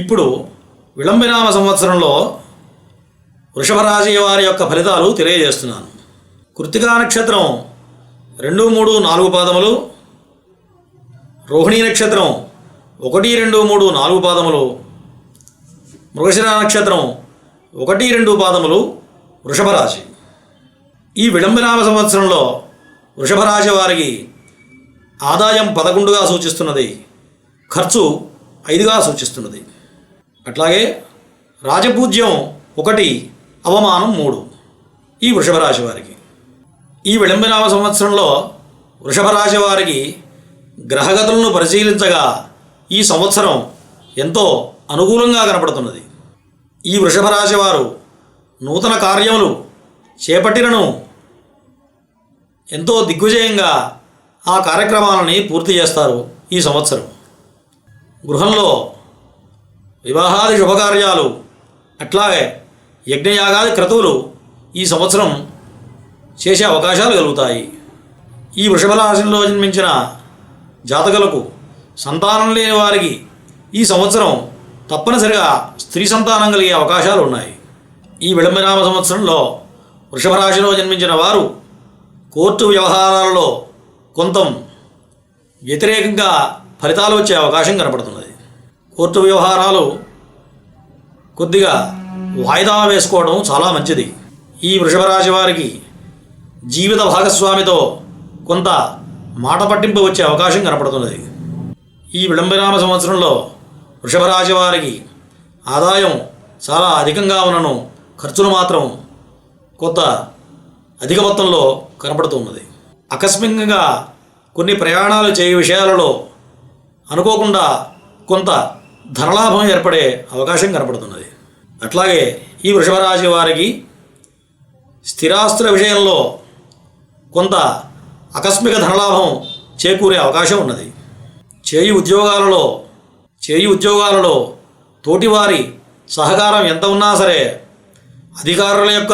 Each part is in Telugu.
ఇప్పుడు విళంబినామ సంవత్సరంలో వృషభరాశి వారి యొక్క ఫలితాలు తెలియజేస్తున్నాను. కృతికా నక్షత్రం రెండు మూడు నాలుగు పాదములు రోహిణీ నక్షత్రం ఒకటి రెండు మూడు నాలుగు పాదములు మృగశిర నక్షత్రం ఒకటి రెండు పాదములు వృషభరాశి ఈ విళంబనామ సంవత్సరంలో వృషభరాశి వారికి ఆదాయం పదకొండుగా సూచిస్తున్నది ఖర్చు ఐదుగా సూచిస్తున్నది. అట్లాగే రాజపూజ్యం ఒకటి అవమానం మూడు ఈ వృషభ రాశి వారికి. ఈ విళంబనామ సంవత్సరంలో వృషభ రాశి వారికి గ్రహగతులను పరిశీలించగా ఈ సంవత్సరం ఎంతో అనుకూలంగా కనపడుతున్నది. ఈ వృషభ రాశి వారు నూతన కార్యములు చేపట్టినను ఎంతో దిగ్విజయంగా ఆ కార్యక్రమాలని పూర్తి చేస్తారు ఈ సంవత్సరం. గృహంలో వివాహాది శుభకార్యాలు. అట్లాగే యజ్ఞయాగాది క్రతువులు ఈ సంవత్సరం చేసే అవకాశాలు కలుగుతాయి. ఈ వృషభరాశిలో జన్మించిన జాతకులకు సంతానం లేని వారికి ఈ సంవత్సరం తప్పనిసరిగా స్త్రీ సంతానం కలిగే అవకాశాలు ఉన్నాయి. ఈ విళంబనామ సంవత్సరంలో వృషభ రాశిలో జన్మించిన వారు కోర్టు వ్యవహారాలలో కొంత వ్యతిరేకంగా ఫలితాలు వచ్చే అవకాశం కనపడుతున్నది. కోర్టు వ్యవహారాలు కొద్దిగా వాయిదా వేసుకోవడం చాలా మంచిది. ఈ వృషభరాశి వారికి జీవిత భాగస్వామితో కొంత మాట పట్టింపు వచ్చే అవకాశం కనపడుతున్నది. ఈ విళంబనామ సంవత్సరంలో వృషభరాశి వారికి ఆదాయం చాలా అధికంగా ఉన్నను ఖర్చులు మాత్రం కొంత అధిక మొత్తంలో కనపడుతున్నది. ఆకస్మికంగా కొన్ని ప్రయాణాలు చేయ విషయాలలో అనుకోకుండా కొంత ధనలాభం ఏర్పడే అవకాశం కనపడుతున్నది. అట్లాగే ఈ వృషభరాశి వారికి స్థిరాస్తుల విషయంలో కొంత ఆకస్మిక ధనలాభం చేకూరే అవకాశం ఉన్నది. చేయి ఉద్యోగాలలో చేయి ఉద్యోగాలలో తోటివారి సహకారం ఎంత ఉన్నా సరే అధికారుల యొక్క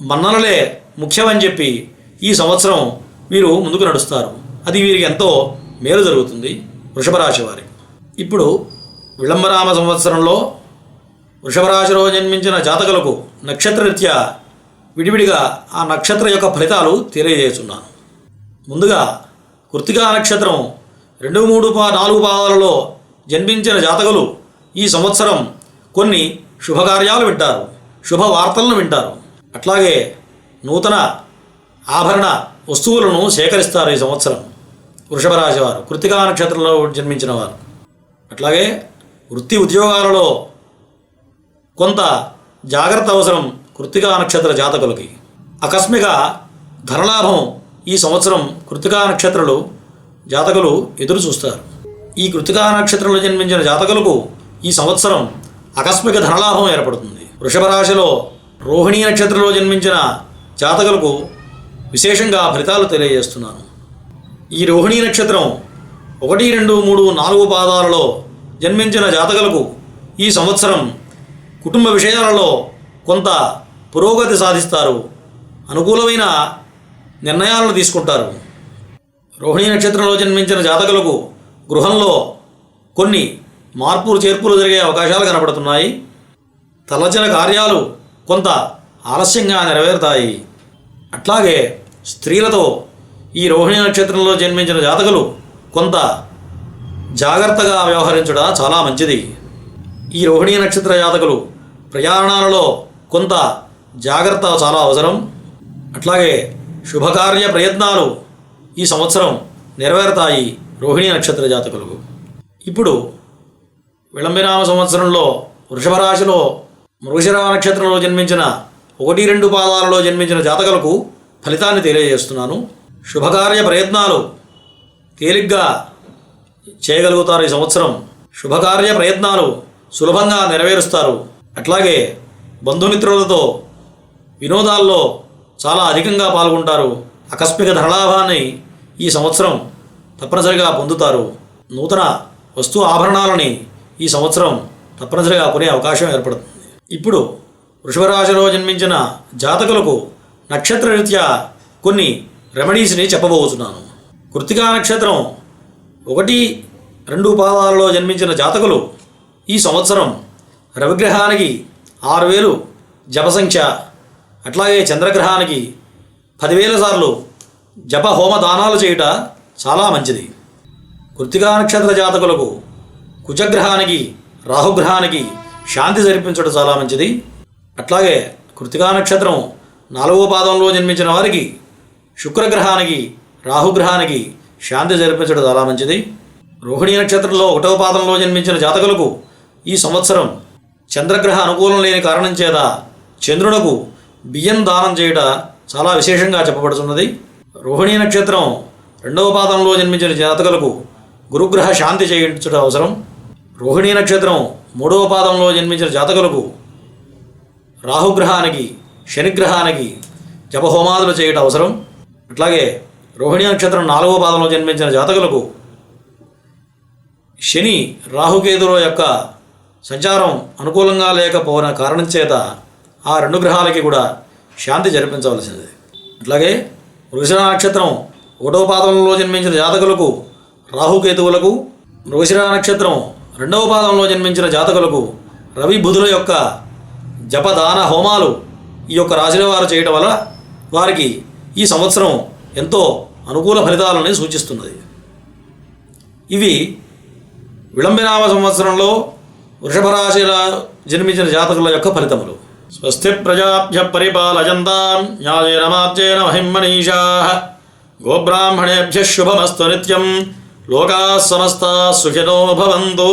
మన్ననలే ముఖ్యమని చెప్పి ఈ సంవత్సరం వీరు ముందుకు నడుస్తారు. అది వీరికి ఎంతో మేలు జరుగుతుంది వృషభరాశి వారికి. ఇప్పుడు విళంబరామ సంవత్సరంలో వృషభరాశిలో జన్మించిన జాతకులకు నక్షత్రరీత్యా విడివిడిగా ఆ నక్షత్ర యొక్క ఫలితాలు తెలియజేస్తున్నాను. ముందుగా కృతికా నక్షత్రం రెండు మూడు పా నాలుగు పాదాలలో జన్మించిన జాతకులు ఈ సంవత్సరం కొన్ని శుభకార్యాలు వింటారు శుభ వార్తలను వింటారు. అట్లాగే నూతన ఆభరణ వస్తువులను సేకరిస్తారు ఈ సంవత్సరం వృషభ రాశి వారు కృతికా నక్షత్రంలో జన్మించిన వారు. అట్లాగే వృత్తి ఉద్యోగాలలో కొంత జాగ్రత్త అవసరం కృతికా నక్షత్ర జాతకులకి. ఆకస్మిక ధనలాభం ఈ సంవత్సరం కృతికా నక్షత్రాలు జాతకులు ఎదురు చూస్తారు. ఈ కృతికా నక్షత్రంలో జన్మించిన జాతకులకు ఈ సంవత్సరం ఆకస్మిక ధనలాభం ఏర్పడుతుంది. వృషభ రాశిలో రోహిణీ నక్షత్రంలో జన్మించిన జాతకులకు విశేషంగా ఫలితాలు తెలియజేస్తున్నాను. ఈ రోహిణీ నక్షత్రం ఒకటి రెండు మూడు నాలుగు పాదాలలో జన్మించిన జాతకులకు ఈ సంవత్సరం కుటుంబ విషయాలలో కొంత పురోగతి సాధిస్తారు. అనుకూలమైన నిర్ణయాలను తీసుకుంటారు. రోహిణీ నక్షత్రంలో జన్మించిన జాతకులకు గృహంలో కొన్ని మార్పులు చేర్పులు జరిగే అవకాశాలు కనపడుతున్నాయి తలచిన కార్యాలు కొంత ఆలస్యంగా నెరవేరుతాయి. అట్లాగే స్త్రీలతో ఈ రోహిణి నక్షత్రంలో జన్మించిన జాతకులు కొంత జాగ్రత్తగా వ్యవహరించడం చాలా మంచిది. ఈ రోహిణీ నక్షత్ర జాతకులు ప్రయాణాలలో కొంత జాగ్రత్త చాలా అవసరం. అట్లాగే శుభకార్య ప్రయత్నాలు ఈ సంవత్సరం నెరవేరుతాయి రోహిణీ నక్షత్ర జాతకులకు. ఇప్పుడు విళంబినామ సంవత్సరంలో వృషభ రాశిలో మృగశిర నక్షత్రంలో జన్మించిన ఒకటి రెండు పాదాలలో జన్మించిన జాతకులకు ఫలితాన్ని తెలియజేస్తున్నాను. శుభకార్య ప్రయత్నాలు తేలిగ్గా చేయగలుగుతారు ఈ సంవత్సరం. శుభకార్య ప్రయత్నాలు సులభంగా నెరవేరుస్తారు. అట్లాగే బంధుమిత్రులతో వినోదాల్లో చాలా అధికంగా పాల్గొంటారు. ఆకస్మిక ధనలాభాన్ని ఈ సంవత్సరం తప్పనిసరిగా పొందుతారు. నూతన వస్తు ఆభరణాలని ఈ సంవత్సరం తప్పనిసరిగా కొనే అవకాశం ఏర్పడుతుంది. ఇప్పుడు వృషభరాశిలో జన్మించిన జాతకులకు నక్షత్రరీత్యా కొన్ని రెమెడీస్ని చెప్పబోతున్నాను. కృతికా నక్షత్రం ఒకటి రెండు పాదాలలో జన్మించిన జాతకులు ఈ సంవత్సరం రవిగ్రహానికి ఆరు వేలు జపసంఖ్య. అట్లాగే చంద్రగ్రహానికి పదివేల సార్లు జప హోమ దానాలు చేయుట చాలా మంచిది. కృతికా నక్షత్ర జాతకులకు కుజగ్రహానికి రాహుగ్రహానికి శాంతి జరిపించడం చాలా మంచిది. అట్లాగే కృతికా నక్షత్రం నాలుగో పాదంలో జన్మించిన వారికి శుక్రగ్రహానికి రాహుగ్రహానికి శాంతి జరిపించడం చాలా మంచిది. రోహిణీ నక్షత్రంలో ఒకటవ పాదంలో జన్మించిన జాతకులకు ఈ సంవత్సరం చంద్రగ్రహ అనుకూలం లేని కారణం చేత చంద్రునకు బియ్యం దానం చేయుట చాలా విశేషంగా చెప్పబడుతున్నది. రోహిణీ నక్షత్రం రెండవ పాదంలో జన్మించిన జాతకులకు గురుగ్రహ శాంతి చేయించడం అవసరం. రోహిణీ నక్షత్రం మూడవ పాదంలో జన్మించిన జాతకులకు రాహుగ్రహానికి శనిగ్రహానికి జపహోమాదులు చేయటం అవసరం. అట్లాగే రోహిణి నక్షత్రం నాలుగవ పాదంలో జన్మించిన జాతకులకు శని రాహుకేతుల యొక్క సంచారం అనుకూలంగా లేకపోయిన కారణం చేత ఆ రెండు గ్రహాలకి కూడా శాంతి జరిపించవలసింది. అట్లాగే వృషణ నక్షత్రం ఒకటో పాదంలో జన్మించిన జాతకులకు రాహుకేతువులకు వృషణ నక్షత్రం రెండవ పాదంలో జన్మించిన జాతకులకు రవి బుధుల యొక్క జపదాన హోమాలు ఈ యొక్క రాశుల వారు చేయటం వల్ల వారికి ఈ సంవత్సరం ఎంతో అనుకూల ఫలితాలని సూచిస్తున్నది. ఇవి విళంబినామ సంవత్సరంలో వృషభరాశిల జన్మించిన జాతకుల యొక్క ఫలితములు. స్వస్తి ప్రజాభ్య పరిపాలజంతాం న్యాయేన మార్జేన మహిమ్మనీషా గోబ్రాహ్మణేభ్య శుభమస్తు నిత్యం. లోకా సమస్త సుఖినో భవంతు.